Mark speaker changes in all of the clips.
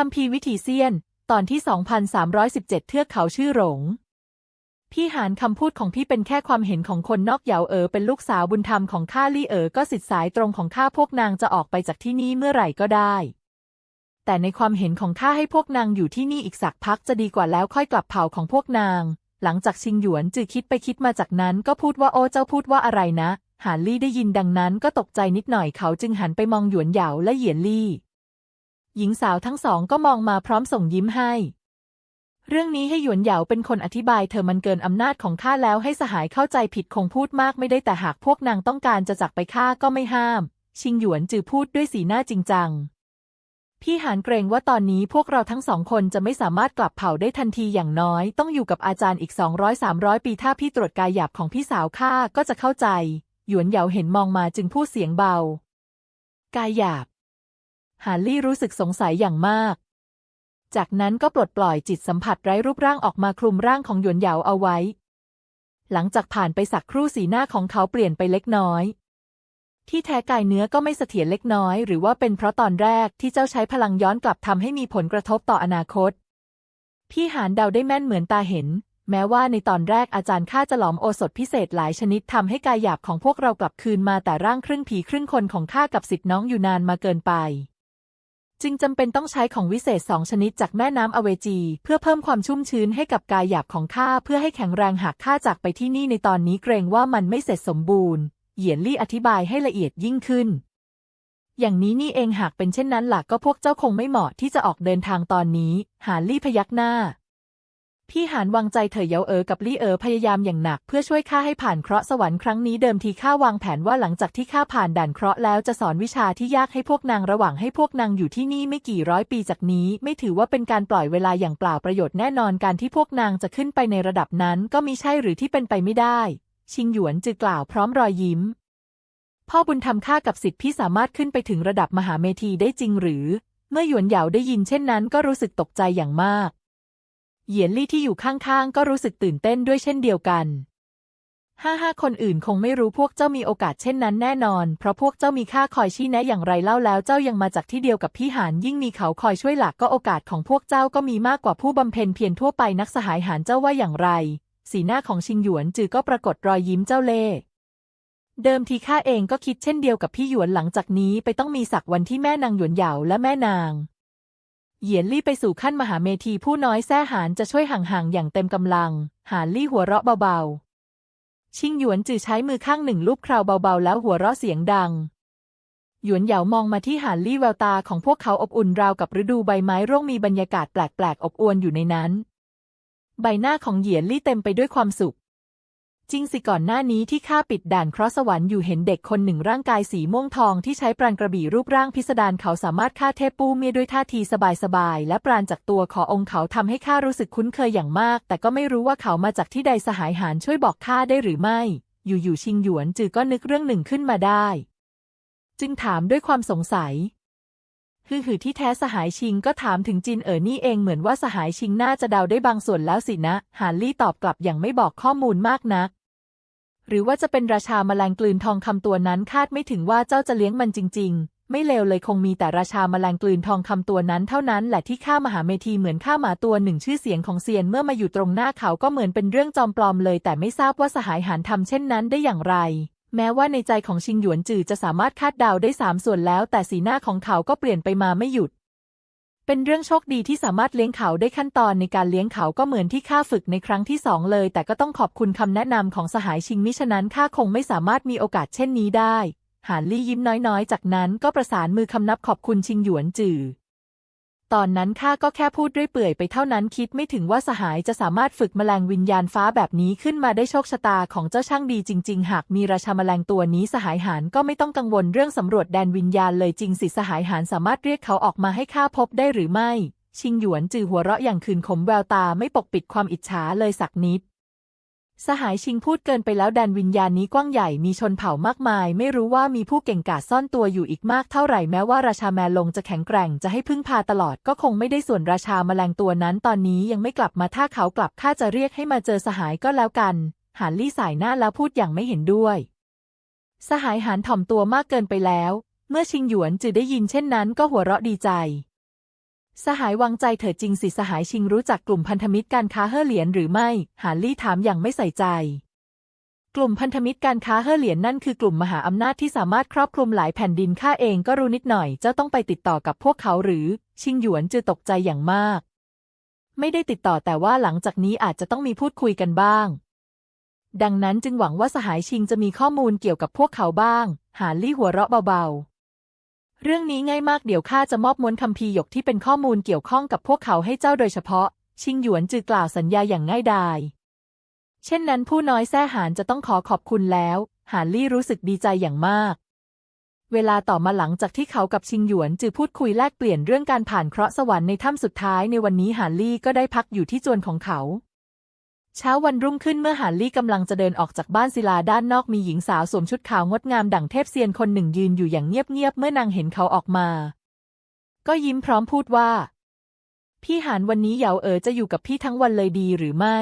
Speaker 1: คัมภีวิถีเซียน ตอนที่ 2317 เทือกเขาชื่อหลง พี่หานคำพูดของพี่เป็นแค่ความเห็นของคนนอกเหยาเอ๋อเป็นลูกสาวบุญธรรมของข้าลี่เอ๋อก็สิทธิสายตรงของข้าพวกนางจะออกไปจากที่นี่เมื่อไหร่ก็ได้ แต่ในความเห็นของข้าให้พวกนางอยู่ที่นี่อีกสักพักจะดีกว่าแล้วค่อยกลับเผ่าของพวกนาง หลังจากชิงหยวนจือคิดไปคิดมาจากนั้นก็พูดว่าโอ้เจ้าพูดว่าอะไรนะ หานลี่ได้ยินดังนั้นก็ตกใจนิดหน่อยเขาจึงหันไปมองหยวนเหยาและเหยียนลี่ หญิงสาวทั้งสองก็มองมาพร้อมส่งยิ้มให้ เรื่องนี้ให้หยวนเหยาเป็นคนอธิบายเธอมันเกินอำนาจของข้าแล้วให้สหายเข้าใจผิดคงพูดมากไม่ได้แต่หากพวกนางต้องการจะจักไปฆ่าก็ไม่ห้าม ชิงหยวนจือพูดด้วยสีหน้าจริงจัง พี่หานเกรงว่าตอนนี้พวกเราทั้งสองคนจะไม่สามารถกลับเผ่าได้ทันทีอย่างน้อย ต้องอยู่กับอาจารย์อีก 200-300 ปีถ้าพี่ตรวจกายหยาบของพี่สาวข้าก็จะเข้าใจ หยวนเหยาเห็นมองมาจึงพูดเสียงเบากายหยาบ หานลี่รู้สึกสงสัยอย่างมาก จากนั้นก็ปลดปล่อยจิตสัมผัสไร้รูปร่างออกมาคลุมร่างของหยวนเหยาเอาไว้ หลังจากผ่านไปสักครู่สีหน้าของเขาเปลี่ยนไปเล็กน้อย ที่แท้กายเนื้อก็ไม่เสถียรเล็กน้อย หรือว่าเป็นเพราะตอนแรกที่เจ้าใช้พลังย้อนกลับทำให้มีผลกระทบต่ออนาคต พี่หานเดาได้แม่นเหมือนตาเห็น แม้ว่าในตอนแรกอาจารย์ข้าจะหลอมโอสถพิเศษหลายชนิดทำให้กายหยาบของพวกเรากลับคืนมาแต่ร่างครึ่งผีครึ่งคนของข้ากับสิทธิ์น้องอยู่นานมาเกินไป จึงจำเป็นต้องใช้ของวิเศษสองชนิดจากแม่น้ำอเวจี เพื่อเพิ่มความชุ่มชื้นให้กับกายหยาบของข้าเพื่อให้แข็งแรงหากข้าจากไปที่นี่ในตอนนี้เกรงว่ามันไม่เสร็จสมบูรณ์ เหยียนลี่อธิบายให้ละเอียดยิ่งขึ้น อย่างนี้นี่เองหากเป็นเช่นนั้นหลักก็พวกเจ้าคงไม่เหมาะที่จะออกเดินทางตอนนี้ หานลี่พยักหน้า พี่หานวางใจเถยเยาเอ๋อกับลี่เอ๋อพยายามอย่างหนัก เพื่อช่วยข้าให้ผ่านเคราะห์สวรรค์ครั้งนี้เดิมทีข้าวางแผนว่าหลังจากที่ข้าผ่านด่านเคราะห์แล้วจะสอนวิชาที่ยากให้พวกนางระหว่างให้พวกนางอยู่ที่นี่ไม่กี่ร้อยปีจากนี้ ไม่ถือว่าเป็นการปล่อยเวลาอย่างเปล่าประโยชน์แน่นอนการที่พวกนางจะขึ้นไปในระดับนั้น ก็มิใช่หรือที่เป็นไปไม่ได้ ชิงหยวนจึกล่าวพร้อมรอยยิ้ม พ่อบุญธรรมข้ากับสิทธิ์พี่สามารถขึ้นไปถึงระดับมหาเมธีได้จริงหรือ เมื่อหยวนเหยาได้ยินเช่นนั้น ก็รู้สึกตกใจอย่างมาก เหยียนลี่ที่อยู่ข้างๆ ก็รู้สึกตื่นเต้นด้วยเช่นเดียวกันห้าห้าคนอื่นคงไม่รู้พวกเจ้ามีโอกาสเช่นนั้นแน่นอน เพราะพวกเจ้ามีค่าคอยชี้แนะอย่างไรเล่าแล้วเจ้ายังมาจากที่เดียวกับพี่หานยิ่งมีเขาคอยช่วยหลักก็โอกาสของพวกเจ้าก็มีมากกว่าผู้บำเพ็ญเพียรทั่วไปนักสหายหานเจ้าว่าอย่างไร สีหน้าของชิงหยวนจือก็ปรากฏรอยยิ้มเจ้าเล่ห์เดิมทีข้าเองก็คิดเช่นเดียวกับพี่หยวนหลังจากนี้ไปต้องมีสักวันที่แม่นางหยวนเหยาและแม่นาง เหยียนลี่ไปสู่ขั้นมหาเมธีผู้น้อยแท้หานจะช่วยห่างๆอย่างเต็มกำลัง หานลี่หัวเราะเบาๆ ชิงหยวนจือใช้มือข้างหนึ่งลูบคราวเบาๆ แล้วหัวเราะเสียงดัง หยวนเหยามองมาที่หานลี่แววตาของพวกเขาอบอุ่นราวกับฤดูใบไม้ร่วงมีบรรยากาศแปลกๆ อบอวลอยู่ในนั้น ใบหน้าของเหยียนลี่เต็มไปด้วยความสุข จริงสิก่อนหน้านี้ที่ข้าปิดด่านเคราะห์สวรรค์อยู่เห็นเด็กคนหนึ่งร่างกายสีม่วงทองที่ใช้ปราณกระบี่รูปร่างพิสดารเขาสามารถฆ่าเทพปูเมียด้วยท่าทีสบายๆและปราณจากตัวขอองค์เขาทำให้ข้ารู้สึกคุ้นเคยอย่างมาก แต่ก็ไม่รู้ว่าเขามาจากที่ใดสหายหานช่วยบอกข้าได้หรือไม่ อยู่ๆชิงหยวนจือก็นึกเรื่องหนึ่งขึ้นมาได้ จึงถามด้วยความสงสัย คือหือที่แท้สหายชิงก็ถามถึงจินเอ๋อนี่เองเหมือนว่าสหายชิงน่าจะเดาได้บางส่วนแล้วสินะ หานลี่ตอบกลับอย่างไม่บอกข้อมูลมากนัก หรือว่าจะเป็นราชาแมลงกลืนทองคำตัวนั้นคาดไม่ถึงว่าเจ้าจะเลี้ยงมันจริง ๆ ไม่เลวเลยคงมีแต่ราชาแมลงกลืนทองคำตัวนั้นเท่านั้นแหละที่ข้ามหาเมธีเหมือนข้าหมาตัวหนึ่งชื่อเสียงของเซียนเมื่อมาอยู่ตรงหน้าเขาก็เหมือนเป็นเรื่องจอมปลอมเลย แต่ไม่ทราบว่าสหายหานทำเช่นนั้นได้อย่างไร แม้ว่าในใจของชิงหยวนจือจะสามารถคาดเดาได้สามส่วนแล้ว แต่สีหน้าของเขาก็เปลี่ยนไปมาไม่หยุด เป็นเรื่องโชคดีที่สามารถเลี้ยงเขาได้ขั้นตอนในการเลี้ยงเขาก็เหมือนที่ข้าฝึกในครั้งที่สองเลย แต่ก็ต้องขอบคุณคำแนะนำของสหายชิงมิฉะนั้นข้าคงไม่สามารถมีโอกาสเช่นนี้ได้ หานลี่ยิ้มน้อยๆ จากนั้นก็ประสานมือคำนับขอบคุณชิงหยวนจือ ตอนนั้นข้าก็แค่พูดด้วยเปื่อยไปเท่านั้นคิดไม่ถึงว่าสหายจะสามารถฝึกแมลงวิญญาณฟ้าแบบนี้ขึ้นมาได้โชคชะตาของเจ้าช่างดีจริง ๆ หากมีราชาแมลงตัวนี้สหายหานก็ไม่ต้องกังวลเรื่องสำรวจแดนวิญญาณเลยจริงสิสหายหานสามารถเรียกเขาออกมาให้ข้าพบได้หรือไม่ ชิงหยวนจือหัวเราะอย่างคืนขมแววตาไม่ปกปิดความอิจฉาเลยสักนิด สหายชิงพูดเกินไปแล้วแดนวิญญาณนี้กว้างใหญ่มีชนเผ่ามากมาย ไม่รู้ว่ามีผู้เก่งกาจซ่อนตัวอยู่อีกมากเท่าไหร่แม้ว่าราชาแมลงจะแข็งแกร่งจะให้พึ่งพาตลอดก็คงไม่ได้ส่วนราชาแมลงตัวนั้นตอนนี้ยังไม่กลับมาถ้าเขากลับข้าจะเรียกให้มาเจอสหายก็แล้วกัน หานลี่สายหน้าแล้วพูดอย่างไม่เห็นด้วย สหายหานถ่อมตัวมากเกินไปแล้ว เมื่อชิงหยวนจือได้ยินเช่นนั้นก็หัวเราะดีใจ สหายวางใจเถิดจริงสิสหายชิงรู้จักกลุ่มพันธมิตรการค้าเฮ่อเหรียญหรือไม่ หานลี่ถามอย่างไม่ใส่ใจ กลุ่มพันธมิตรการค้าเฮ่อเหรียญนั่นคือกลุ่มมหาอำนาจที่สามารถครอบคลุมหลายแผ่นดินข้าเองก็รู้นิดหน่อย เจ้าต้องไปติดต่อกับพวกเขาหรือ ชิงหยวนจือตกใจอย่างมาก ไม่ได้ติดต่อแต่ว่าหลังจากนี้อาจจะต้องมีพูดคุยกันบ้าง ดังนั้นจึงหวังว่าสหายชิงจะมีข้อมูลเกี่ยวกับพวกเขาบ้าง หานลี่หัวเราะเบาๆ เรื่องนี้ง่ายมากเดี๋ยวข้าจะมอบม้วนคัมภีร์หยกที่เป็นข้อมูลเกี่ยวข้องกับพวกเขาให้เจ้าโดยเฉพาะ ชิงหยวนจือกล่าวสัญญาอย่างง่ายดายเช่นนั้นผู้น้อยแท้หานจะต้องขอขอบคุณแล้ว หานลี่รู้สึกดีใจอย่างมาก เวลาต่อมาหลังจากที่เขากับชิงหยวนจือพูดคุยแลกเปลี่ยนเรื่องการผ่านเคราะห์สวรรค์ในถ้ำสุดท้ายในวันนี้หานลี่ก็ได้พักอยู่ที่จวนของเขา เช้าวันรุ่งขึ้นเมื่อหานลี่กำลังจะเดินออกจากบ้านศิลาด้านนอกมีหญิงสาวสวมชุดขาวงดงามดั่งเทพเซียนคนหนึ่งยืนอยู่อย่างเงียบๆเมื่อนางเห็นเขาออกมา ก็ยิ้มพร้อมพูดว่า พี่หานวันนี้เหยาเอ๋อจะอยู่กับพี่ทั้งวันเลยดีหรือไม่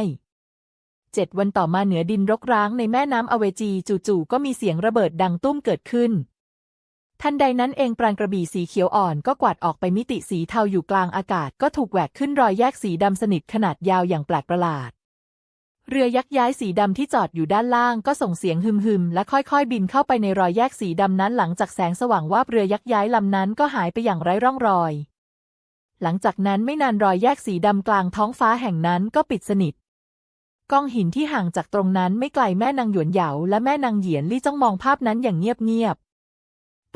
Speaker 1: เจ็ดวันต่อมาเหนือดินรกร้างในแม่น้ำอเวจีจู่ๆก็มีเสียงระเบิดดังตุ้มเกิดขึ้น ทันใดนั้นเองปราณกระบี่สีเขียวอ่อนก็กวาดออกไปมิติสีเทาอยู่กลางอากาศก็ถูกแหวกขึ้นรอยแยกสีดำสนิทขนาดยาวอย่างแปลกประหลาด เรือยักษ์ย้ายสีดำที่จอดอยู่ด้านล่างก็ส่งเสียงฮึมๆและค่อยๆ บินเข้าไปในรอยแยกสีดำนั้นหลังจากแสงสว่างวาบเรือยักษ์ย้ายลำนั้นก็หายไปอย่างไร้ร่องรอย หลังจากนั้นไม่นานรอยแยกสีดำกลางท้องฟ้าแห่งนั้นก็ปิดสนิทก้องหินที่ห่างจากตรงนั้นไม่ไกลแม่นางหยวนเหยาและแม่นางเหยียนลี่จ้องมองภาพนั้นอย่างเงียบๆ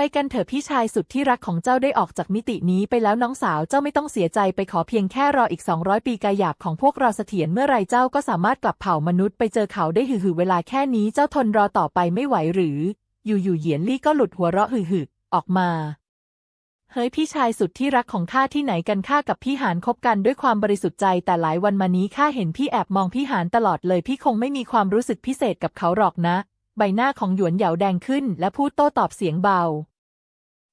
Speaker 1: ไปกันเถอะพี่ชายสุดที่รักของเจ้าได้ออกจากมิตินี้ไปแล้วน้องสาวเจ้าไม่ต้องเสียใจไปขอเพียงแค่รออีก 200 ปีกายหยาบของพวกเราเสถียรเมื่อไรเจ้าก็สามารถกลับเผ่ามนุษย์ไปเจอเขาได้หือๆเวลาแค่นี้เจ้าทนรอต่อไปไม่ไหวหรือ อยู่ๆเหยียนลี่ก็หลุดหัวเราะหือๆออกมาเฮ้ยพี่ชายสุดที่รักของข้าที่ไหนกันข้ากับพี่หานคบกันด้วยความบริสุทธิ์ใจ แต่หลายวันมานี้ข้าเห็นพี่แอบมองพี่หานตลอดเลย พี่คงไม่มีความรู้สึกพิเศษกับเขาหรอกนะ ใบหน้าของหยวนเหยาแดงขึ้น และพูดโต้ตอบเสียงเบา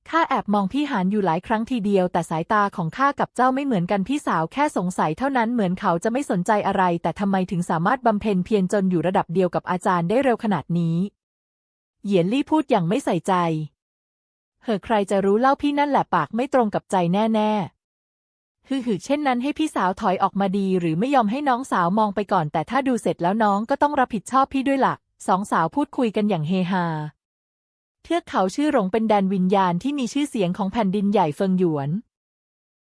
Speaker 1: ข้าแอบมองพี่หานอยู่หลายครั้งทีเดียวแต่สายตาของข้ากับเจ้าไม่เหมือนกันพี่สาวแค่สงสัยเท่านั้นเหมือนเขาจะไม่สนใจอะไร แต่ทำไมถึงสามารถบำเพ็ญเพียรจนอยู่ระดับเดียวกับอาจารย์ได้เร็วขนาดนี้ เหยียนลี่พูดอย่างไม่ใส่ใจเหอใครจะรู้เล่าพี่นั่นแหละปากไม่ตรงกับใจแน่ๆฮือๆเช่นนั้นให้พี่สาวถอยออกมาดี หรือไม่ยอมให้น้องสาวมองไปก่อน แต่ถ้าดูเสร็จแล้วน้องก็ต้องรับผิดชอบพี่ด้วยหลัก สองสาวพูดคุยกันอย่างเฮฮา เทือกเขาชื่อหลงเป็นแดนวิญญาณที่มีชื่อเสียงของแผ่นดินใหญ่เฟิงหยวน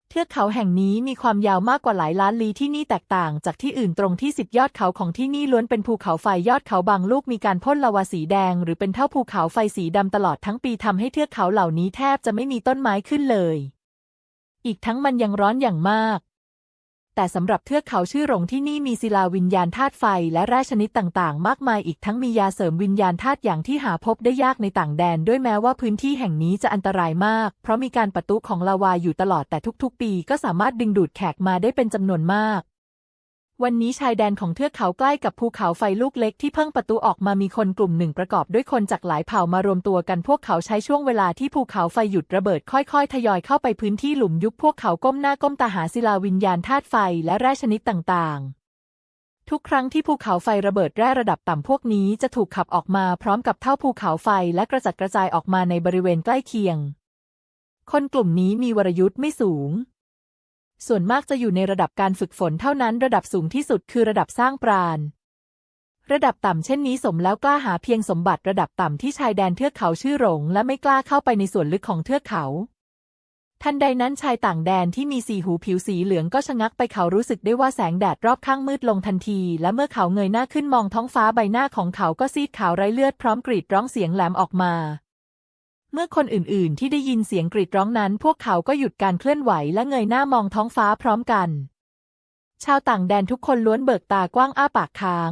Speaker 1: เทือกเขาแห่งนี้มีความยาวมากกว่าหลายล้านลี้ที่นี่แตกต่างจากที่อื่นตรงที่สิบยอดเขาของที่นี่ล้วนเป็นภูเขาไฟยอดเขาบางลูกมีการพ่นลาวาสีแดง หรือเป็นเท่าภูเขาไฟสีดำตลอดทั้งปีทำให้เทือกเขาเหล่านี้แทบจะไม่มีต้นไม้ขึ้นเลย อีกทั้งมันยังร้อนอย่างมาก แต่สำหรับเทือกเขาชื่อหลงที่นี่มีศิลาวิญญาณธาตุไฟและแร่ชนิดต่างๆ มากมายอีกทั้งมียาเสริมวิญญาณธาตุอย่างที่หาพบได้ยากในต่างแดน ด้วยแม้ว่าพื้นที่แห่งนี้จะอันตรายมาก เพราะมีการปะทุของลาวาอยู่ตลอดแต่ทุกๆ ปีก็สามารถดึงดูดแขกมาได้เป็นจำนวนมาก วันนี้ชายแดนของเทือกเขาใกล้กับภูเขาไฟลูกเล็กที่เพิ่งประตูออกมามีคนกลุ่มหนึ่งประกอบด้วยคนจากหลายเผ่ามารวมตัวกันพวกเขาใช้ช่วงเวลาที่ภูเขาไฟหยุดระเบิดค่อยๆ ทยอยเข้าไปพื้นที่หลุมยุบพวกเขาก้มหน้าก้มตาหาศิลาวิญญาณธาตุไฟและแร่ชนิดต่างๆ ทุกครั้งที่ภูเขาไฟระเบิดแร่ระดับต่ำพวกนี้จะถูกขับออกมาพร้อมกับเท่าภูเขาไฟและกระจัดกระจายออกมาในบริเวณใกล้เคียง คนกลุ่มนี้มีวรยุทธ์ไม่สูง ส่วนมากจะอยู่ในระดับการฝึกฝนเท่านั้นระดับสูงที่สุดคือระดับสร้างปราณ ระดับต่ำเช่นนี้สมแล้วกล้าหาเพียงสมบัติระดับต่ำที่ชายแดนเทือกเขาชื่อหลงและไม่กล้าเข้าไปในส่วนลึกของเทือกเขา ทันใดนั้นชายต่างแดนที่มีสีหูผิวสีเหลืองก็ชะงักไปเขารู้สึกได้ว่าแสงแดดรอบข้างมืดลงทันที และเมื่อเขาเงยหน้าขึ้นมองท้องฟ้าใบหน้าของเขาก็ซีดขาวไร้เลือดพร้อมกรีดร้องเสียงแหลมออกมา เมื่อคนอื่นๆ ที่ได้ยินเสียงกรีดร้องนั้น พวกเขาก็หยุดการเคลื่อนไหวและเงยหน้ามองท้องฟ้าพร้อมกัน ชาวต่างแดนทุกคนล้วนเบิกตากว้างอ้าปากค้าง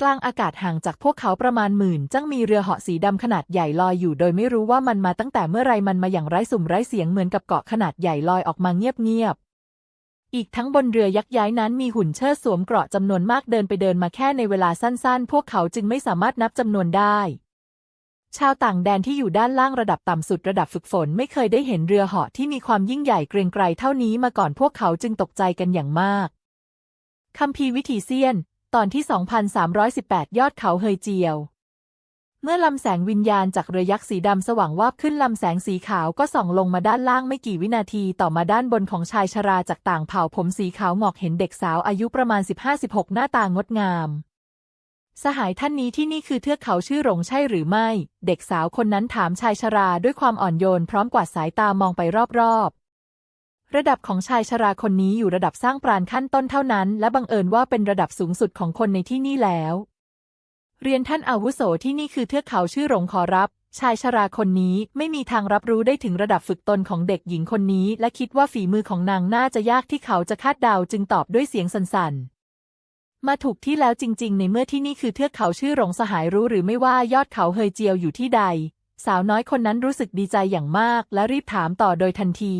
Speaker 1: กลางอากาศห่างจากพวกเขาประมาณหมื่นจังมีเรือเหาะสีดำขนาดใหญ่ลอยอยู่ โดยไม่รู้ว่ามันมาตั้งแต่เมื่อไรมันมาอย่างไร้สุ่มไร้เสียงเหมือนกับเกาะขนาดใหญ่ลอยออกมาเงียบๆ อีกทั้งบนเรือยักษ์ย้ายนั้นมีหุ่นเชิดสวมเกราะจำนวนมากเดินไปเดินมาแค่ในเวลาสั้น ๆ พวกเขาจึงไม่สามารถนับจำนวนได้ ชาวต่างแดนที่อยู่ด้านล่างระดับต่ำสุดระดับฝึกฝนไม่เคยได้เห็นเรือเหาะที่มีความยิ่งใหญ่เกรียงไกรเท่านี้มาก่อนพวกเขาจึงตกใจกันอย่างมากคัมภีร์วิถีเซียน ตอนที่ 2318 ยอดเขาเฮยเจียว เมื่อลำแสงวิญญาณจากเรือยักษ์สีดำสว่างวาบขึ้นลำแสงสีขาวก็ส่องลงมาด้านล่างไม่กี่วินาทีต่อมาด้านบนของชายชราจากต่างเผ่าผมสีขาวหงอกเห็นเด็กสาวอายุประมาณ 15-16 หน้าตางดงาม สหายท่านนี้ที่นี่คือเทือกเขาชื่อหลงใช่หรือไม่ เด็กสาวคนนั้นถามชายชราด้วยความอ่อนโยนพร้อมกวาดสายตามองไปรอบๆ ระดับของชายชราคนนี้อยู่ระดับสร้างปราณขั้นต้นเท่านั้น และบังเอิญว่าเป็นระดับสูงสุดของคนในที่นี่แล้ว เรียนท่านอาวุโสที่นี่คือเทือกเขาชื่อหลงขอรับ ชายชราคนนี้ไม่มีทางรับรู้ได้ถึงระดับฝึกตนของเด็กหญิงคนนี้ และคิดว่าฝีมือของนางน่าจะยากที่เขาจะคาดเดาจึงตอบด้วยเสียงสั่นๆ มาถูกที่แล้วจริง ๆ ในเมื่อที่นี่คือเทือกเขาชื่อหลงสหายรู้หรือไม่ว่ายอดเขาเฮยเจียวอยู่ที่ใด สาวน้อยคนนั้นรู้สึกดีใจอย่างมาก และรีบถามต่อโดยทันที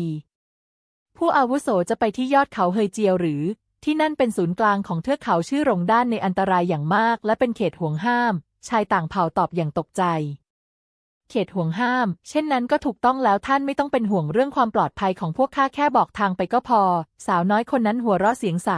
Speaker 1: ผู้อาวุโสจะไปที่ยอดเขาเฮยเจียวหรือ ที่นั่นเป็นศูนย์กลางของเทือกเขาชื่อหลงด้านในอันตรายอย่างมาก และเป็นเขตห่วงห้าม ชายต่างเผ่าตอบอย่างตกใจ เขตห่วงห้าม เช่นนั้นก็ถูกต้องแล้วท่านไม่ต้องเป็นห่วงเรื่องความปลอดภัยของพวกข้าแค่บอกทางไปก็พอ สาวน้อยคนนั้นหัวเราะเสียงใส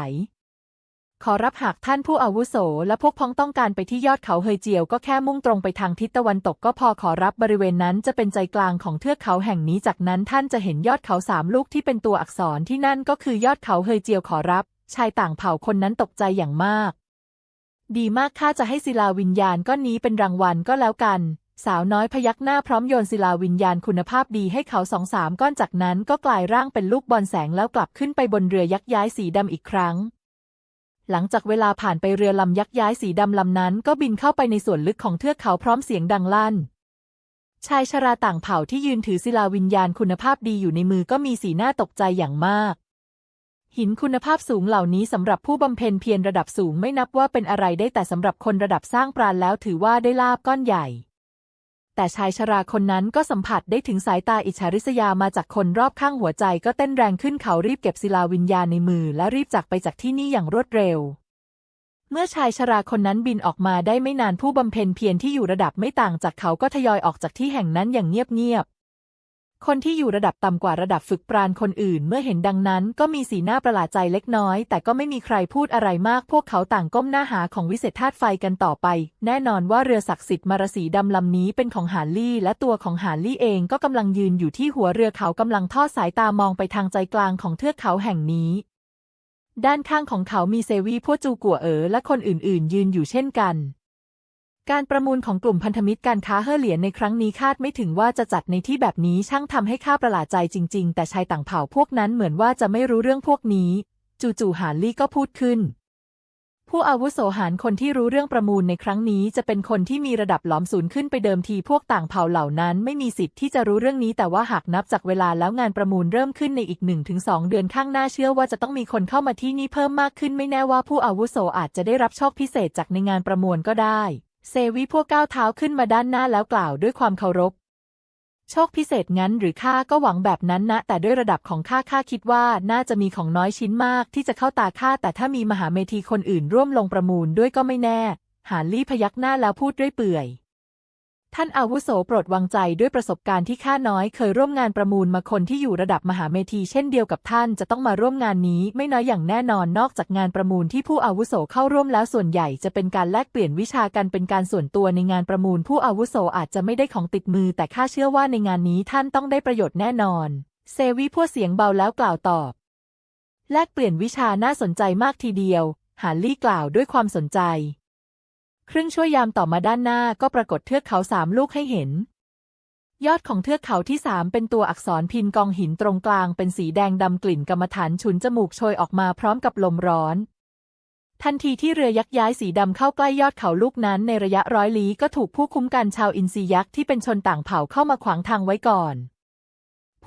Speaker 1: ขอรับหากท่านผู้อาวุโสและพวกพ้องต้องการไปที่ยอดเขาเฮยเจียวก็แค่มุ่งตรงไปทางทิศตะวันตกก็พอขอรับบริเวณนั้นจะเป็นใจกลางของเทือกเขาแห่งนี้จากนั้นท่านจะเห็นยอดเขาสามลูกที่เป็นตัวอักษรที่นั่นก็คือยอดเขาเฮยเจียวขอรับ ชายต่างเผ่าคนนั้นตกใจอย่างมาก ดีมากข้าจะให้ศิลาวิญญาณก้อนนี้เป็นรางวัลก็แล้วกัน สาวน้อยพยักหน้าพร้อมโยนศิลาวิญญาณคุณภาพดีให้เขาสองสามก้อนจากนั้นก็กลายร่างเป็นลูกบอลแสงแล้วกลับขึ้นไปบนเรือยักษ์ย้ายสีดำอีกครั้ง หลังจากเวลาผ่านไปเรือลำยักษ์ย้ายสีดำลำนั้น ก็บินเข้าไปในส่วนลึกของเทือกเขาพร้อมเสียงดังลั่น ชายชราต่างเผ่าที่ยืนถือศิลาวิญญาณคุณภาพดีอยู่ในมือก็มีสีหน้าตกใจอย่างมาก หินคุณภาพสูงเหล่านี้สำหรับผู้บำเพ็ญเพียรระดับสูงไม่นับว่าเป็นอะไรได้แต่สำหรับคนระดับสร้างปราณแล้วถือว่าได้ลาบก้อนใหญ่ แต่ชายชราคนนั้นก็สัมผัสได้ถึงสายตาอิจฉาริษยามาจากคนรอบข้างหัวใจก็เต้นแรงขึ้นเขารีบเก็บศิลาวิญญาณในมือและรีบจากไปจากที่นี่อย่างรวดเร็ว เมื่อชายชราคนนั้นบินออกมาได้ไม่นานผู้บำเพ็ญเพียรที่อยู่ระดับไม่ต่างจากเขาก็ทยอยออกจากที่แห่งนั้นอย่างเงียบๆ คนที่อยู่ระดับต่ำกว่าระดับฝึกปราณคนอื่น เมื่อเห็นดังนั้น ก็มีสีหน้าประหลาดใจเล็กน้อย แต่ก็ไม่มีใครพูดอะไรมาก พวกเขาต่างก้มหน้าหาของวิเศษธาตุไฟกันต่อไป แน่นอนว่าเรือศักดิ์สิทธิ์มารสีดำลำนี้เป็นของหาลี่ และตัวของหาลี่เองก็กำลังยืนอยู่ที่หัวเรือเขากำลังทอดสายตามองไปทางใจกลางของเทือกเขาแห่งนี้ด้านข้างของเขามีเซวีพวกจูกัวเอ๋อและคนอื่นๆ ยืนอยู่เช่นกัน การประมูลของกลุ่มพันธมิตรการค้าเฮ่อเหลียนในครั้งนี้คาดไม่ถึงว่าจะจัดในที่แบบนี้ช่างทำให้ข้าประหลาดใจจริง ๆ แต่ชายต่างเผ่าพวกนั้นเหมือนว่าจะไม่รู้เรื่องพวกนี้ จู่ๆหานลี่ก็พูดขึ้น ผู้อาวุโสหารคนที่รู้เรื่องประมูลในครั้งนี้จะเป็นคนที่มีระดับหลอมศูนย์ขึ้นไปเดิมทีพวกต่างเผ่าเหล่านั้นไม่มีสิทธิ์ที่จะรู้เรื่องนี้แต่ว่าหากนับจากเวลาแล้วงานประมูลเริ่มขึ้นในอีกหนึ่งถึงสองเดือนข้างหน้าเชื่อว่าจะต้องมีคนเข้ามาที่นี่เพิ่มมากขึ้นไม่แน่ว่าผู้อาวุโสอาจจะได้รับโชคพิเศษจากในงานประมูลก็ได้ เซวิพวกก้าวเท้าขึ้นมาด้านหน้าแล้วกล่าวด้วยความเคารพ โชคพิเศษงั้นหรือข้าก็หวังแบบนั้นนะ แต่ด้วยระดับของข้าข้าคิดว่าน่าจะมีของน้อยชิ้นมากที่จะเข้าตาข้าแต่ถ้ามีมหาเมธีคนอื่นร่วมลงประมูลด้วยก็ไม่แน่ หานลี่พยักหน้าแล้วพูดด้วยเปื่อย ท่านอาวุโสโปรดวางใจด้วยประสบการณ์ที่ข้าน้อยเคยร่วมงานประมูลมาคนที่อยู่ระดับมหาเมธีเช่นเดียวกับท่านจะต้องมาร่วมงานนี้ไม่น้อยอย่างแน่นอนนอกจากงานประมูลที่ผู้อาวุโสเข้าร่วมแล้วส่วนใหญ่จะเป็นการแลกเปลี่ยนวิชากันเป็นการส่วนตัวในงานประมูล ผู้อาวุโสอาจจะไม่ได้ของติดมือ แต่ข้าเชื่อว่าในงานนี้ท่านต้องได้ประโยชน์แน่นอน เซวีพวกเสียงเบาแล้วกล่าวตอบ แลกเปลี่ยนวิชาน่าสนใจมากทีเดียว หาลี่กล่าวด้วยความสนใจ ครึ่งชั่วยามต่อมาด้านหน้าก็ปรากฏเทือกเขาสามลูกให้เห็น ยอดของเทือกเขาที่สามเป็นตัวอักษรพินกองหินตรงกลางเป็นสีแดงดำกลิ่นกรรมฐานฉุนจมูกโชยออกมาพร้อมกับลมร้อน ทันทีที่เรือยักษ์ย้ายสีดำเข้าใกล้ยอดเขาลูกนั้นในระยะร้อยลี้ก็ถูกผู้คุ้มกันชาวอินทรียักษ์ที่เป็นชนต่างเผ่าเข้ามาขวางทางไว้ก่อน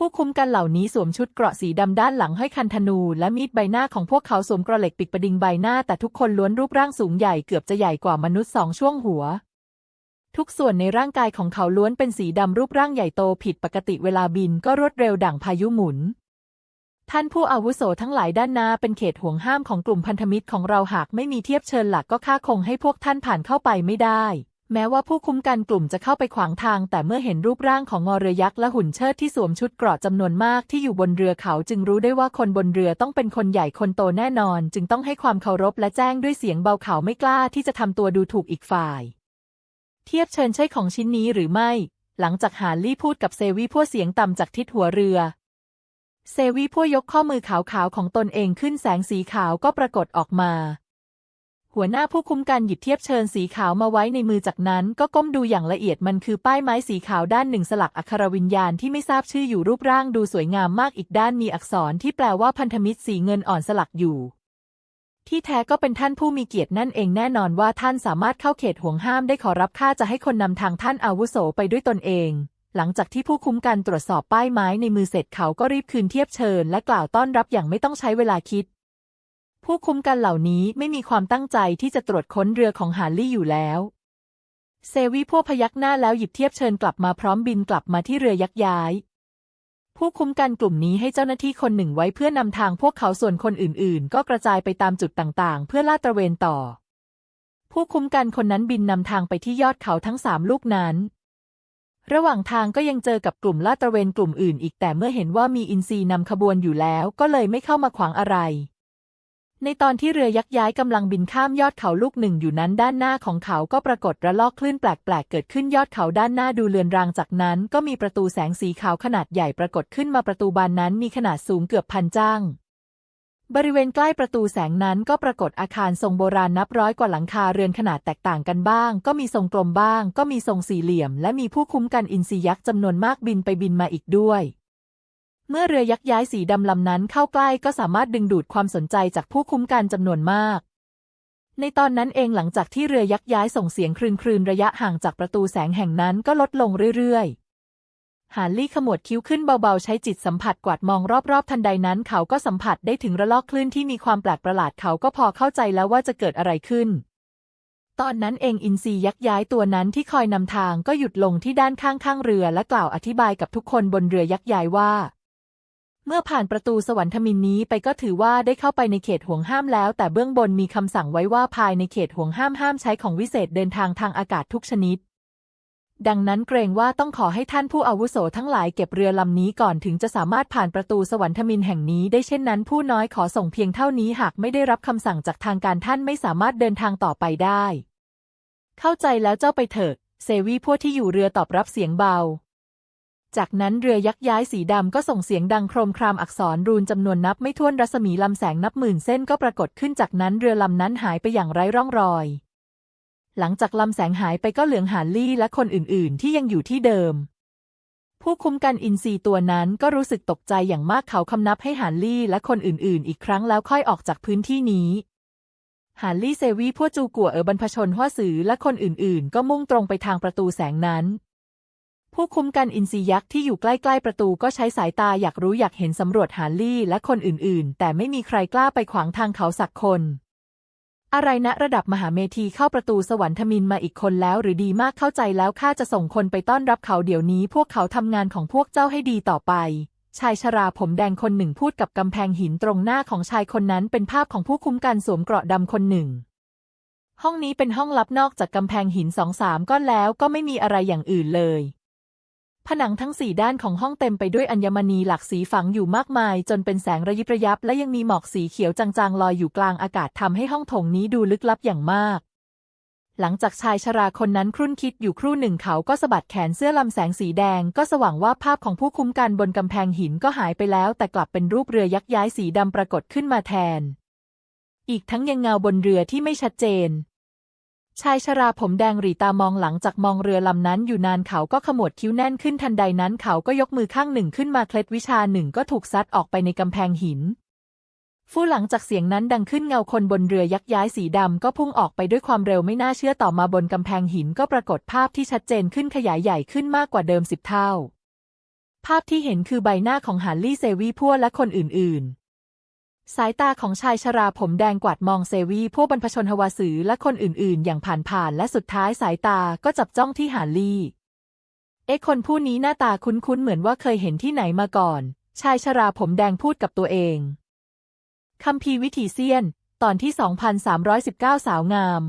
Speaker 1: ผู้คุมกันเหล่านี้สวมชุดเกราะสีดำด้านหลังห้อยคันธนูและมีดใบหน้าของพวกเขาสวมกระเหล็กปิดประดิงใบหน้าแต่ทุกคนล้วนรูปร่างสูงใหญ่เกือบจะใหญ่กว่ามนุษย์สองช่วงหัว ทุกส่วนในร่างกายของเขาล้วนเป็นสีดำรูปร่างใหญ่โตผิดปกติเวลาบินก็รวดเร็วดั่งพายุหมุน ท่านผู้อาวุโสทั้งหลายด้านหน้าเป็นเขตห่วงห้ามของกลุ่มพันธมิตรของเราหากไม่มีเทียบเชิญหลักก็ค่าคงให้พวกท่านผ่านเข้าไปไม่ได้ แม้ว่าผู้คุ้มกันกลุ่มจะเข้าไปขวางทาง แต่เมื่อเห็นรูปร่างของงอเรือยักษ์และหุ่นเชิดที่สวมชุดเกราะจำนวนมากที่อยู่บนเรือเขาจึงรู้ได้ว่าคนบนเรือต้องเป็นคนใหญ่คนโตแน่นอน จึงต้องให้ความเคารพและแจ้งด้วยเสียงเบาเขาไม่กล้าที่จะทำตัวดูถูกอีกฝ่าย เทียบเชิญใช่ของชิ้นนี้หรือไม่ หลังจากหาลี่พูดกับเซวีพัวเสียงต่ำจากทิศหัวเรือ เซวีพัวยกข้อมือขาวๆของตนเองขึ้นแสงสีขาวก็ปรากฏออกมา หัวหน้าผู้คุมการหยิบเทียบเชิญสีขาวมาไว้ในมือจากนั้น ก็ก้มดูอย่างละเอียดมันคือป้ายไม้สีขาวด้านหนึ่งสลักอักขรวิญญาณที่ไม่ทราบชื่ออยู่รูปร่างดูสวยงามมากอีกด้านมีอักษรที่แปลว่าพันธมิตรสีเงินอ่อนสลักอยู่ ที่แท้ก็เป็นท่านผู้มีเกียรตินั่นเองแน่นอนว่าท่านสามารถเข้าเขตห่วงห้ามได้ขอรับข้าจะให้คนนำทางท่านอาวุโสไปด้วยตนเอง หลังจากที่ผู้คุ้มกันตรวจสอบป้ายไม้ในมือเสร็จเขาก็รีบคืนเทียบเชิญ และกล่าวต้อนรับอย่างไม่ต้องใช้เวลาคิด ผู้คุ้มกันเหล่านี้ไม่มีความตั้งใจที่จะตรวจค้นเรือของฮาร์ลี่อยู่แล้ว เซวีพวกพยักหน้าแล้วหยิบเทียบเชิญกลับมาพร้อมบินกลับมาที่เรือยักย้าย ผู้คุ้มกันกลุ่มนี้ให้เจ้าหน้าที่คนหนึ่งไว้เพื่อนำทางพวกเขาส่วนคนอื่น ๆ ก็กระจายไปตามจุดต่างๆ เพื่อลาดตระเวนต่อ ผู้คุ้มกันคนนั้นบินนำทางไปที่ยอดเขาทั้งสามลูกนั้นระหว่างทางก็ยังเจอกับกลุ่มลาดตระเวนกลุ่มอื่นอีกแต่เมื่อเห็นว่ามีอินทรีนำขบวนอยู่แล้วก็เลยไม่เข้ามาขวางอะไร ในตอนที่เรือยักย้ายกำลังบินข้ามยอดเขาลูกหนึ่งอยู่นั้นด้านหน้าของเขาก็ปรากฏระลอกคลื่นแปลกๆ เกิดขึ้นยอดเขาด้านหน้าดูเลือนรางจากนั้น ก็มีประตูแสงสีขาวขนาดใหญ่ปรากฏขึ้นมาประตูบานนั้นมีขนาดสูงเกือบพันจ้าง บริเวณใกล้ประตูแสงนั้นก็ปรากฏอาคารทรงโบราณนับร้อยกว่าหลังคาเรือนขนาดแตกต่างกันบ้าง ก็มีทรงกลมบ้าง ก็มีทรงสี่เหลี่ยม และมีผู้คุ้มกันอินทรียักษ์จำนวนมากบินไปบินมาอีกด้วย เมื่อเรือยักษ์ย้ายสีดำลำนั้นเข้าใกล้ก็สามารถดึงดูดความสนใจจากผู้คุ้มกันจำนวนมาก ในตอนนั้นเองหลังจากที่เรือยักษ์ย้ายส่งเสียงครืนครืนระยะห่างจากประตูแสงแห่งนั้นก็ลดลงเรื่อยๆ หานลี่ขมวดคิ้วขึ้นเบาๆ ใช้จิตสัมผัสกวาดมองรอบๆ ทันใดนั้นเขาก็สัมผัสได้ถึงระลอกคลื่นที่มีความแปลกประหลาดเขาก็พอเข้าใจแล้วว่าจะเกิดอะไรขึ้น ตอนนั้นเองอินทรียักษ์ย้ายตัวนั้นที่คอยนำทางก็หยุดลงที่ด้านข้างๆเรือและกล่าวอธิบายกับทุกคนบนเรือยักษ์ย้ายว่า เมื่อผ่านประตูสวรรคมินนี้ไปก็ถือว่าได้เข้าไปในเขตห่วงห้ามแล้ว แต่เบื้องบนมีคำสั่งไว้ว่าภายในเขตห่วงห้ามห้ามใช้ของวิเศษเดินทางทางอากาศทุกชนิด ดังนั้นเกรงว่าต้องขอให้ท่านผู้อาวุโสทั้งหลายเก็บเรือลำนี้ก่อนถึงจะสามารถผ่านประตูสวรรคมินแห่งนี้ได้เช่นนั้น ผู้น้อยขอส่งเพียงเท่านี้หากไม่ได้รับคำสั่งจากทางการท่านไม่สามารถเดินทางต่อไปได้ เข้าใจแล้วเจ้าไปเถิดเซวีพวกที่อยู่เรือตอบรับเสียงเบา จากนั้นเรือยักษ์ย้ายสีดำก็ส่งเสียงดังโครมครามอักษรรูนจำนวนนับไม่ถ้วนรัศมีลำแสงนับหมื่นเส้นก็ปรากฏขึ้นจากนั้นเรือลำนั้นหายไปอย่างไร้ร่องรอย หลังจากลำแสงหายไปก็เหลืองหานลี่และคนอื่นๆ ที่ยังอยู่ที่เดิม ผู้คุมกันอินทรีตัวนั้นก็รู้สึกตกใจอย่างมากเขาคำนับให้หานลี่และคนอื่นๆ อีกครั้งแล้วค่อยออกจากพื้นที่นี้หานลี่เซวีพวกจูกัวเอ๋อบรรพชนหัวสือและคนอื่นๆ ก็มุ่งตรงไปทางประตูแสงนั้น ผู้คุมกันอินทรียักษ์ที่อยู่ใกล้ๆประตูก็ใช้สายตาอยากรู้อยากเห็นสำรวจหานลี่และคนอื่นๆ แต่ไม่มีใครกล้าไปขวางทางเขาสักคน อะไรนะระดับมหาเมธีเข้าประตูสวรรคมินมาอีกคนแล้ว หรือดีมากเข้าใจแล้วข้าจะส่งคนไปต้อนรับเขาเดี๋ยวนี้ พวกเขาทำงานของพวกเจ้าให้ดีต่อไปชายชราผมแดงคนหนึ่งพูดกับกำแพงหินตรงหน้าของชายคนนั้นเป็นภาพของผู้คุ้มกันสวมเกราะดำคนหนึ่ง ห้องนี้เป็นห้องลับนอกจากกำแพงหินสองสามก้อนแล้วก็ไม่มีอะไรอย่างอื่นเลย ผนังทั้งสี่ด้านของห้องเต็มไปด้วยอัญมณีหลากสีฝังอยู่มากมาย จนเป็นแสงระยิบระยับ และยังมีหมอกสีเขียวจางๆลอยอยู่กลางอากาศทำให้ห้องโถงนี้ดูลึกลับอย่างมาก หลังจากชายชราคนนั้นครุ่นคิดอยู่ครู่หนึ่งเขาก็สะบัดแขนเสื้อลำแสงสีแดง ก็สว่างว่าภาพของผู้คุ้มกันบนกำแพงหินก็หายไปแล้ว แต่กลับเป็นรูปเรือยักษ์ย้ายสีดำปรากฏขึ้นมาแทน อีกทั้งยังเงาบนเรือที่ไม่ชัดเจน ชายชราผมแดงหรีตามองหลังจากมองเรือลำนั้นอยู่นานเขาก็ขมวดคิ้วแน่นขึ้นทันใดนั้นเขาก็ยกมือข้างหนึ่งขึ้นมาเคล็ดวิชาหนึ่งก็ถูกซัดออกไปในกำแพงหิน ฟู่หลังจากเสียงนั้นดังขึ้นเงาคนบนเรือยักย้ายสีดำก็พุ่งออกไปด้วยความเร็วไม่น่าเชื่อต่อมาบนกำแพงหินก็ปรากฏภาพที่ชัดเจนขึ้นขยายใหญ่ขึ้นมากกว่าเดิมสิบเท่า ภาพที่เห็นคือใบหน้าของฮาร์ลี่เซวีพัวและคนอื่นๆ สายตาของชายชราผมแดงกวาดมองเซวีพวกบรรพชนฮวาสือและคนอื่นๆ อย่างผ่านๆและสุดท้ายสายตาก็จับจ้องที่ฮาร์ลี่ เอ๊ะคนผู้นี้หน้าตาคุ้นๆ เหมือนว่าเคยเห็นที่ไหนมาก่อน ชายชราผมแดงพูดกับตัวเองคัมภีร์วิถีเซียน ตอนที่ 2319 สาวงาม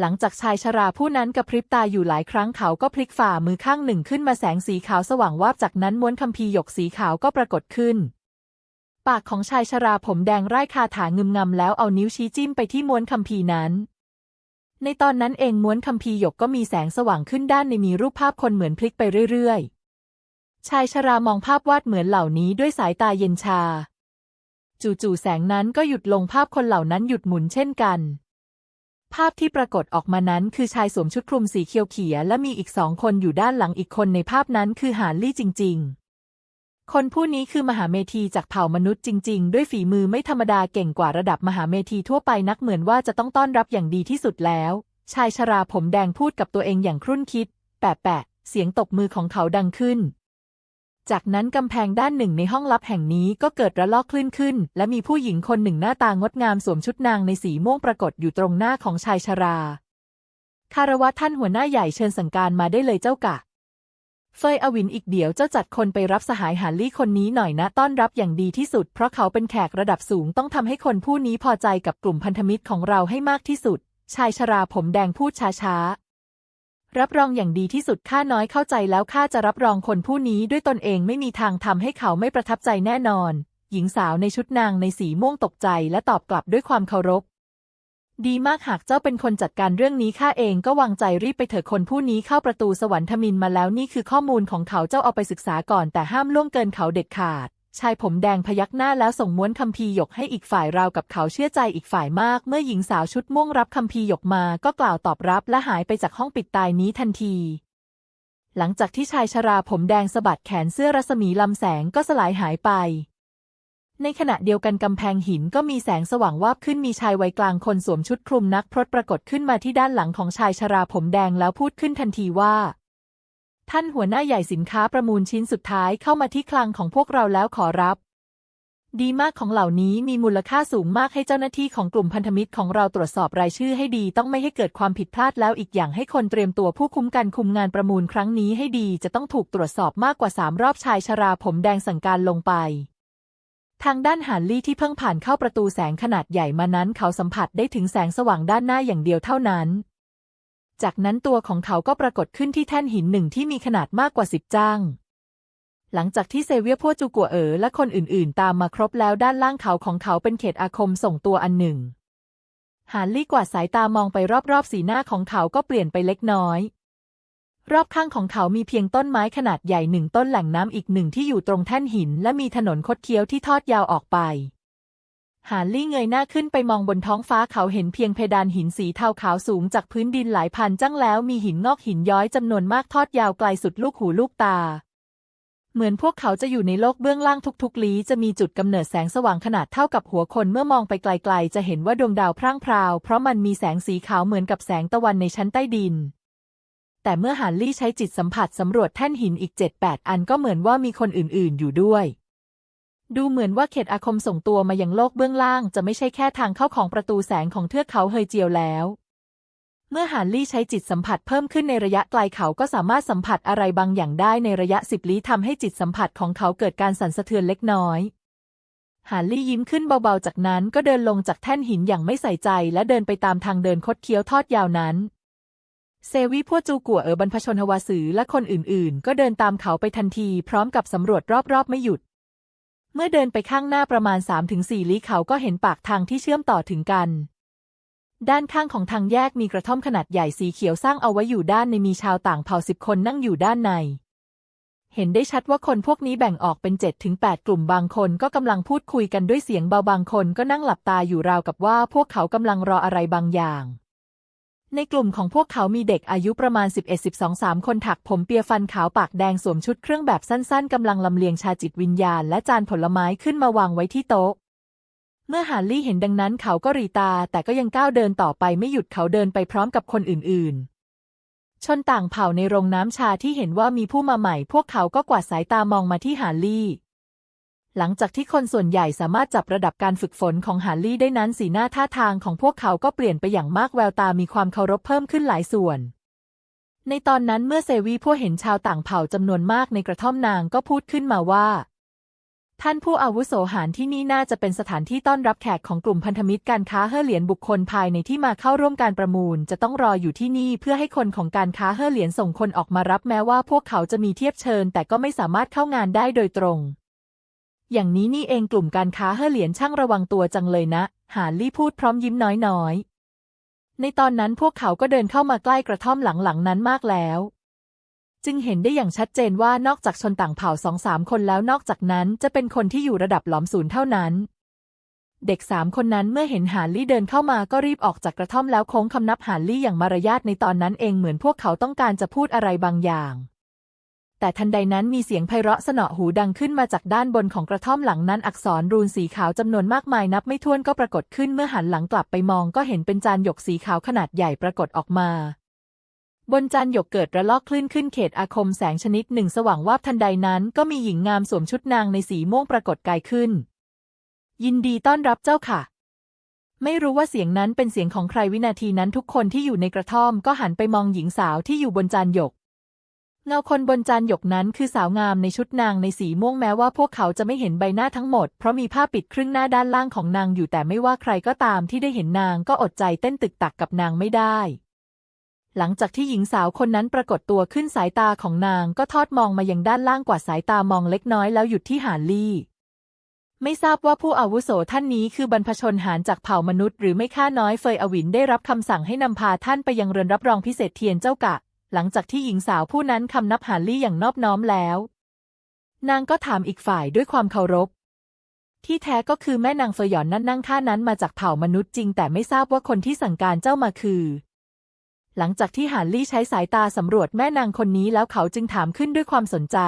Speaker 1: หลังจากชายชราผู้นั้นกระพริบตาอยู่หลายครั้งเขาก็พลิกฝ่ามือข้างหนึ่งขึ้นมาแสงสีขาวสว่างวาบจากนั้นม้วนคัมภีร์หยกสีขาวก็ปรากฏขึ้น ปากของชายชราผมแดงไร้คาถางึมงำแล้วเอานิ้วชี้จิ้มไปที่ม้วนคัมภีร์นั้น ในตอนนั้นเองม้วนคัมภีร์หยกก็มีแสงสว่างขึ้นด้านในมีรูปภาพคนเหมือนพลิกไปเรื่อยๆ ชายชรามองภาพวาดเหมือนเหล่านี้ด้วยสายตาเย็นชา จู่ๆแสงนั้นก็หยุดลงภาพคนเหล่านั้นหยุดหมุนเช่นกัน ภาพที่ปรากฏออกมานั้นคือชายสวมชุดคลุมสีเขียวเขียและมีอีกสองคนอยู่ด้านหลังอีกคนในภาพนั้นคือหานลี่จริง ๆ คนผู้นี้คือมหาเมธีจากเผ่ามนุษย์จริง ๆ ด้วยฝีมือไม่ธรรมดาเก่งกว่าระดับมหาเมธีทั่วไปนักเหมือนว่าจะต้องต้อนรับอย่างดีที่สุดแล้ว ชายชราผมแดงพูดกับตัวเองอย่างครุ่นคิด แปะแปะ เสียงตบมือของเขาดังขึ้น จากนั้นกำแพงด้านหนึ่งในห้องลับแห่งนี้ก็เกิดระลอกคลื่นขึ้น และมีผู้หญิงคนหนึ่งหน้าตางดงามสวมชุดนางในสีม่วงปรากฏอยู่ตรงหน้าของชายชรา คารวะท่านหัวหน้าใหญ่เชิญสั่งการมาได้เลยเจ้ากะ เฟยอวินอีกเดี๋ยวเจ้าจัดคนไปรับสหายหาลี่คนนี้หน่อยนะต้อนรับอย่างดีที่สุด เพราะเขาเป็นแขกระดับสูงต้องทำให้คนผู้นี้พอใจกับกลุ่มพันธมิตรของเราให้มากที่สุด ชายชราผมแดงพูดช้าๆ รับรองอย่างดีที่สุดข้าน้อยเข้าใจแล้วข้าจะรับรองคนผู้นี้ด้วยตนเองไม่มีทางทำให้เขาไม่ประทับใจแน่นอน หญิงสาวในชุดนางในสีม่วงตกใจและตอบกลับด้วยความเคารพ ดีมากหากเจ้าเป็นคนจัดการเรื่องนี้ข้าเองก็วางใจรีบไปเถิดคนผู้นี้เข้าประตูสวรรค์ทมินมาแล้วนี่คือข้อมูลของเขาเจ้าเอาไปศึกษาก่อนแต่ห้ามล่วงเกินเขาเด็ดขาด ชายผมแดงพยักหน้าแล้วส่งม้วนคัมภีร์หยกให้อีกฝ่ายราวกับเขาเชื่อใจอีกฝ่ายมาก เมื่อหญิงสาวชุดม่วงรับคัมภีร์หยกมาก็กล่าวตอบรับและหายไปจากห้องปิดตายนี้ทันทีหลังจากที่ชายชราผมแดงสะบัดแขนเสื้อรัศมีลำแสงก็สลายหายไป ในขณะเดียวกันกำแพงหินก็มีแสงสว่างวาบขึ้นมีชายวัยกลางคนสวมชุดคลุมนักพรตปรากฏขึ้นมาที่ด้านหลังของชายชราผมแดงแล้วพูดขึ้นทันทีว่า ท่านหัวหน้าใหญ่สินค้าประมูลชิ้นสุดท้ายเข้ามาที่คลังของพวกเราแล้วขอรับ ดีมากของเหล่านี้มีมูลค่าสูงมากให้เจ้าหน้าที่ของกลุ่มพันธมิตรของเราตรวจสอบรายชื่อให้ดีต้องไม่ให้เกิดความผิดพลาดแล้วอีกอย่างให้คนเตรียมตัวผู้คุมการคุมงานประมูลครั้งนี้ให้ดีจะต้องถูกตรวจสอบมากกว่าสามรอบชายชราผมแดงสั่งการลงไป ทางด้านหานลี่ที่เพิ่งผ่านเข้าประตูแสงขนาดใหญ่มานั้น เขาสัมผัสได้ถึงแสงสว่างด้านหน้าอย่างเดียวเท่านั้น จากนั้นตัวของเขาก็ปรากฏขึ้นที่แท่นหินหนึ่งที่มีขนาดมากกว่าสิบจ้าง หลังจากที่เซเวียพวจูกัวเอ๋อและคนอื่นๆ ตามมาครบแล้วด้านล่างเขาของเขาเป็นเขตอาคมส่งตัวอันหนึ่งหานลี่กวาดสายตามองไปรอบๆ สีหน้าของเขาก็เปลี่ยนไปเล็กน้อย รอบข้างของเขามีเพียงต้นไม้ขนาดใหญ่หนึ่งต้นแหล่งน้ำอีกหนึ่งที่อยู่ตรงแท่นหิน และมีถนนคดเคี้ยวที่ทอดยาวออกไป หานลี่เงยหน้าขึ้นไปมองบนท้องฟ้าเขาเห็นเพียงเพดานหินสีเทาขาวสูงจากพื้นดินหลายพันจั่งแล้วมีหินงอกหินย้อยจำนวนมากทอดยาวไกลสุดลูกหูลูกตา เหมือนพวกเขาจะอยู่ในโลกเบื้องล่างทุกๆลี้จะมีจุดกำเนิดแสงสว่างขนาดเท่ากับหัวคนเมื่อมองไปไกล ๆ จะเห็นว่าดวงดาวพร่างพราว เพราะมันมีแสงสีขาวเหมือนกับแสงตะวันในชั้นใต้ดิน แต่เมื่อหานลี่ใช้จิตสัมผัสสำรวจแท่นหินอีกเจ็ดแปดอันก็เหมือนว่ามีคนอื่นๆ อยู่ด้วย ดูเหมือนว่าเขตอาคมส่งตัวมายังโลกเบื้องล่าง จะไม่ใช่แค่ทางเข้าของประตูแสงของเทือกเขาเฮยเจียวแล้ว เมื่อหานลี่ใช้จิตสัมผัสเพิ่มขึ้นในระยะไกลเขาก็สามารถสัมผัสอะไรบางอย่างได้ในระยะสิบลี้ทำให้จิตสัมผัสของเขาเกิดการสั่นสะเทือนเล็กน้อยหานลี่ยิ้มขึ้นเบาๆ จากนั้นก็เดินลงจากแท่นหินอย่างไม่ใส่ใจและเดินไปตามทางเดินคดเคี้ยวทอดยาวนั้น เซวีพวจูกัวเอ๋อบรรพชนฮวาสือและคนอื่นๆ ก็เดินตามเขาไปทันที พร้อมกับสำรวจรอบๆ ไม่หยุด เมื่อเดินไปข้างหน้าประมาณ 3-4 ลี้เขาก็เห็นปากทางที่เชื่อมต่อถึงกัน ด้านข้างของทางแยกมีกระท่อมขนาดใหญ่สีเขียวสร้างเอาไว้อยู่ด้านในมีชาวต่างเผ่าสิบคนนั่งอยู่ด้านใน เห็นได้ชัดว่าคนพวกนี้แบ่งออกเป็น7ถึง8กลุ่มบางคนก็กำลังพูดคุยกันด้วยเสียงเบาบางคนก็นั่งหลับตาอยู่ราวกับว่าพวกเขากำลังรออะไรบางอย่าง ในกลุ่มของพวกเขามีเด็กอายุประมาณ 11-12-3 คนถักผมเปียฟันขาวปากแดงสวมชุดเครื่องแบบสั้นๆ กำลังลำเลียงชาจิตวิญญาณและจานผลไม้ขึ้นมาวางไว้ที่โต๊ะ เมื่อฮาร์ลี่เห็นดังนั้นเขาก็รีตา แต่ก็ยังก้าวเดินต่อไปไม่หยุดเขาเดินไปพร้อมกับคนอื่นๆ ชนต่างเผ่าในโรงน้ำชาที่เห็นว่ามีผู้มาใหม่ พวกเขาก็กวาดสายตามองมาที่ฮาร์ลี่ หลังจากที่คนส่วนใหญ่สามารถจับระดับการฝึกฝนของฮาร์ลี่ได้นั้นสีหน้าท่าทางของพวกเขาก็เปลี่ยนไปอย่างมากแววตามีความเคารพเพิ่มขึ้นหลายส่วน ในตอนนั้นเมื่อเซวีพวกเห็นชาวต่างเผ่าจำนวนมากในกระท่อมนางก็พูดขึ้นมาว่า ท่านผู้อาวุโสหารที่นี่น่าจะเป็นสถานที่ต้อนรับแขกของกลุ่มพันธมิตรการค้าเฮ่อเหรียญบุคคลภายในที่มาเข้าร่วมการประมูล จะต้องรออยู่ที่นี่เพื่อให้คนของการค้าเฮ่อเหรียญส่งคนออกมารับแม้ว่าพวกเขาจะมีเทียบเชิญ แต่ก็ไม่สามารถเข้างานได้โดยตรง อย่างนี้นี่เองกลุ่มการค้าเฮ่อเหรียญช่างระวังตัวจังเลยนะ หาลี่พูดพร้อมยิ้มน้อยๆ ในตอนนั้นพวกเขาก็เดินเข้ามาใกล้กระท่อมหลังๆนั้นมากแล้ว จึงเห็นได้อย่างชัดเจนว่านอกจากชนต่างเผ่าสองสามคนแล้วนอกจากนั้นจะเป็นคนที่อยู่ระดับหลอมศูนย์เท่านั้น เด็กสามคนนั้นเมื่อเห็นหานลี่เดินเข้ามาก็รีบออกจากกระท่อมแล้วโค้งคำนับหานลี่อย่างมารยาทในตอนนั้นเองเหมือนพวกเขาต้องการจะพูดอะไรบางอย่าง แต่ทันใดนั้นมีเสียงไพเราะสนอหูดังขึ้นมาจากด้านบนของกระท่อมหลังนั้นอักษรรูนสีขาวจำนวนมากมายนับไม่ถ้วนก็ปรากฏขึ้นเมื่อหันหลังกลับไปมองก็เห็นเป็นจานหยกสีขาวขนาดใหญ่ปรากฏออกมา บนจานหยกเกิดระลอกคลื่นขึ้นเขตอาคมแสงชนิดหนึ่งสว่างวาบทันใดนั้นก็มีหญิงงามสวมชุดนางในสีม่วงปรากฏกายขึ้น ยินดีต้อนรับเจ้าค่ะไม่รู้ว่าเสียงนั้นเป็นเสียงของใครวินาทีนั้นทุกคนที่อยู่ในกระท่อมก็หันไปมองหญิงสาวที่อยู่บนจานหยก เงาคนบนจานหยกนั้นคือสาวงามในชุดนางในสีม่วงแม้ว่าพวกเขาจะไม่เห็นใบหน้าทั้งหมด เพราะมีผ้าปิดครึ่งหน้าด้านล่างของนางอยู่แต่ไม่ว่าใครก็ตามที่ได้เห็นนางก็อดใจเต้นตึกตักกับนางไม่ได้ หลังจากที่หญิงสาวคนนั้นปรากฏตัวขึ้นสายตาของนางก็ทอดมองมายังด้านล่างกว่าสายตามองเล็กน้อยแล้วหยุดที่หานลี่ไม่ทราบว่าผู้อาวุโสท่านนี้คือบรรพชนหารจากเผ่ามนุษย์หรือไม่ข้าน้อยเฟยอวินได้รับคำสั่งให้นำพาท่านไปยังเรือนรับรองพิเศษเทียนเจ้ากะ หลังจากที่หญิงสาวผู้นั้นคำนับหานลี่อย่างนอบน้อมแล้ว นางก็ถามอีกฝ่ายด้วยความเคารพ ที่แท้ก็คือแม่นางเฟยหยอนนั่นนั่งข้านั้นมาจากเผ่ามนุษย์จริง แต่ไม่ทราบว่าคนที่สั่งการเจ้ามาคือ หลังจากที่หานลี่ใช้สายตาสำรวจแม่นางคนนี้แล้วเขาจึงถามขึ้นด้วยความสนใจ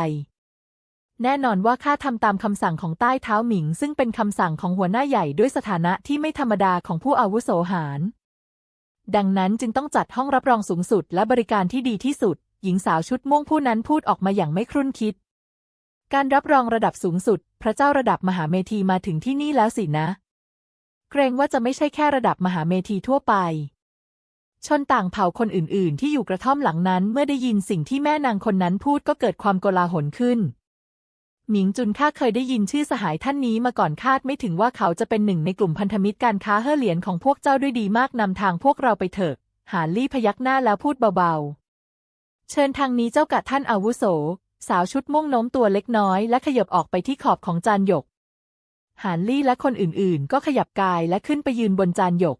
Speaker 1: แน่นอนว่าข้าทำตามคำสั่งของใต้เท้าหมิง ซึ่งเป็นคำสั่งของหัวหน้าใหญ่ด้วยสถานะที่ไม่ธรรมดาของผู้อาวุโสหาร ดังนั้นจึงต้องจัดห้องรับรองสูงสุดและบริการที่ดีที่สุด หญิงสาวชุดม่วงผู้นั้นพูดออกมาอย่างไม่ครุ่นคิด การรับรองระดับสูงสุด พระเจ้าระดับมหาเมธีมาถึงที่นี่แล้วสินะ เกรงว่าจะไม่ใช่แค่ระดับมหาเมธีทั่วไป ชนต่างเผ่าคนอื่น ๆ ที่อยู่กระท่อมหลังนั้นเมื่อได้ยินสิ่งที่แม่นางคนนั้นพูดก็เกิดความโกลาหลขึ้น หมิงจุนข้าเคยได้ยินชื่อสหายท่านนี้มาก่อนคาดไม่ถึงว่าเขาจะเป็นหนึ่งในกลุ่มพันธมิตรการค้าเฮ่อเหรียญของพวกเจ้าด้วยดีมากนำทางพวกเราไปเถอะ หานลี่พยักหน้าแล้วพูดเบาๆ เชิญทางนี้เจ้ากะท่านอาวุโส สาวชุดม่วงโน้มตัวเล็กน้อยและขยับออกไปที่ขอบของจานหยก หานลี่และคนอื่นๆ ก็ขยับกายและขึ้นไปยืนบนจานหยก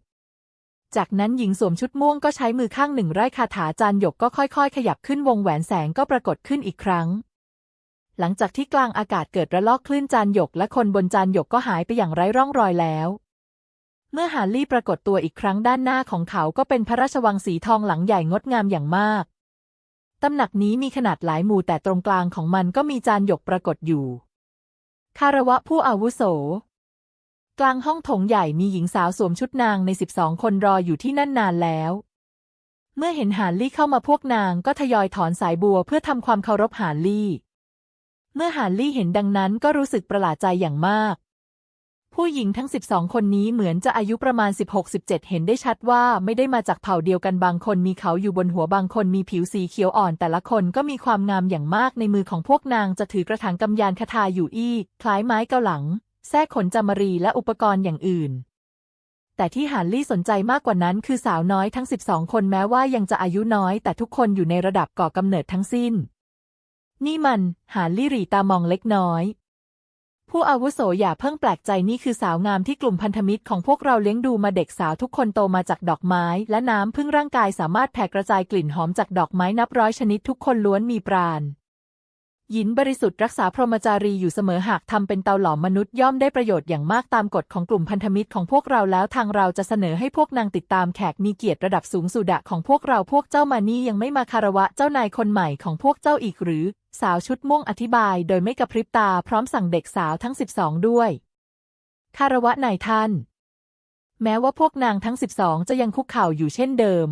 Speaker 1: จากนั้นหญิงสวมชุดม่วงก็ใช้มือข้างหนึ่งไร้คาถาจานหยกก็ค่อยๆ ขยับขึ้นวงแหวนแสงก็ปรากฏขึ้นอีกครั้ง หลังจากที่กลางอากาศเกิดระลอกคลื่นจานหยก และคนบนจานหยกก็หายไปอย่างไร้ร่องรอยแล้ว เมื่อหารลี่ปรากฏตัวอีกครั้งด้านหน้าของเขาก็เป็นพระราชวังสีทองหลังใหญ่งดงามอย่างมาก ตำหนักนี้มีขนาดหลายหมู่แต่ตรงกลางของมันก็มีจานหยกปรากฏอยู่ คารวะผู้อาวุโส กลางห้องโถงใหญ่มีหญิงสาวสวมชุดนางในสิบสองคนรออยู่ที่นั่นนานแล้วเมื่อเห็นหานลี่เข้ามาพวกนางก็ทยอยถอนสายบัวเพื่อทำความเคารพหานลี่ เมื่อหานลี่เห็นดังนั้นก็รู้สึกประหลาดใจอย่างมาก ผู้หญิงทั้ง 12 คนนี้เหมือนจะอายุประมาณ 16-17 เห็นได้ชัดว่าไม่ได้มาจากเผ่าเดียวกันบางคนมีเขาอยู่บนหัวบางคนมีผิวสีเขียวอ่อนแต่ละคนก็มีความงามอย่างมากในมือของพวกนางจะถือกระถางกำยานคาทาอยู่อี้ คล้ายไม้เกาหลัง แท้ขนจามรีและอุปกรณ์อย่างอื่นแต่ที่หานลี่สนใจมากกว่านั้นคือสาวน้อยทั้ง 12 คนแม้ว่ายังจะอายุน้อย แต่ทุกคนอยู่ในระดับก่อกำเนิดทั้งสิ้น นี่มัน หานลี่หรีตามองเล็กน้อย ผู้อาวุโสอย่าเพิ่งแปลกใจนี่คือสาวงามที่กลุ่มพันธมิตรของพวกเราเลี้ยงดูมาเด็กสาวทุกคนโตมาจากดอกไม้ และน้ำพึ่งร่างกายสามารถแผ่กระจายกลิ่นหอมจากดอกไม้นับร้อยชนิดทุกคนล้วนมีปราณหญินบริสุทธิ์รักษาพรหมจารีอยู่เสมอหากทำเป็นเตาหลอมมนุษย์ย่อมได้ประโยชน์อย่างมากตามกฎของกลุ่มพันธมิตรของพวกเราแล้วทางเราจะเสนอให้พวกนางติดตามแขกมีเกียรติระดับสูงสุดะของพวกเราพวกเจ้ามานี่ยังไม่มาคารวะเจ้านายคนใหม่ของพวกเจ้าอีกหรือ สาวชุดม่วงอธิบายโดยไม่กระพริบตาพร้อมสั่งเด็กสาวทั้งสิบสองด้วยคารวะนายท่าน แม้ว่าพวกนางทั้งสิบสองจะยังคุกเข่าอยู่เช่นเดิม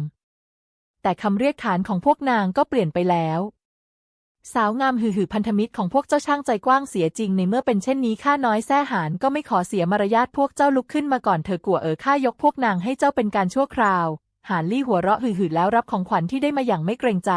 Speaker 1: แต่คำเรียกขานของพวกนางก็เปลี่ยนไปแล้ว สาวงามหือหือพันธมิตรของพวกเจ้าช่างใจกว้างเสียจริงในเมื่อเป็นเช่นนี้ข้าน้อยแท้หานก็ไม่ขอเสียมารยาทพวกเจ้าลุกขึ้นมาก่อนเธอกลัวเอ๋อข้ายกพวกนางให้เจ้าเป็นการชั่วคราว หานลี่หัวเราะหือหือแล้วรับของขวัญที่ได้มาอย่างไม่เกรงใจ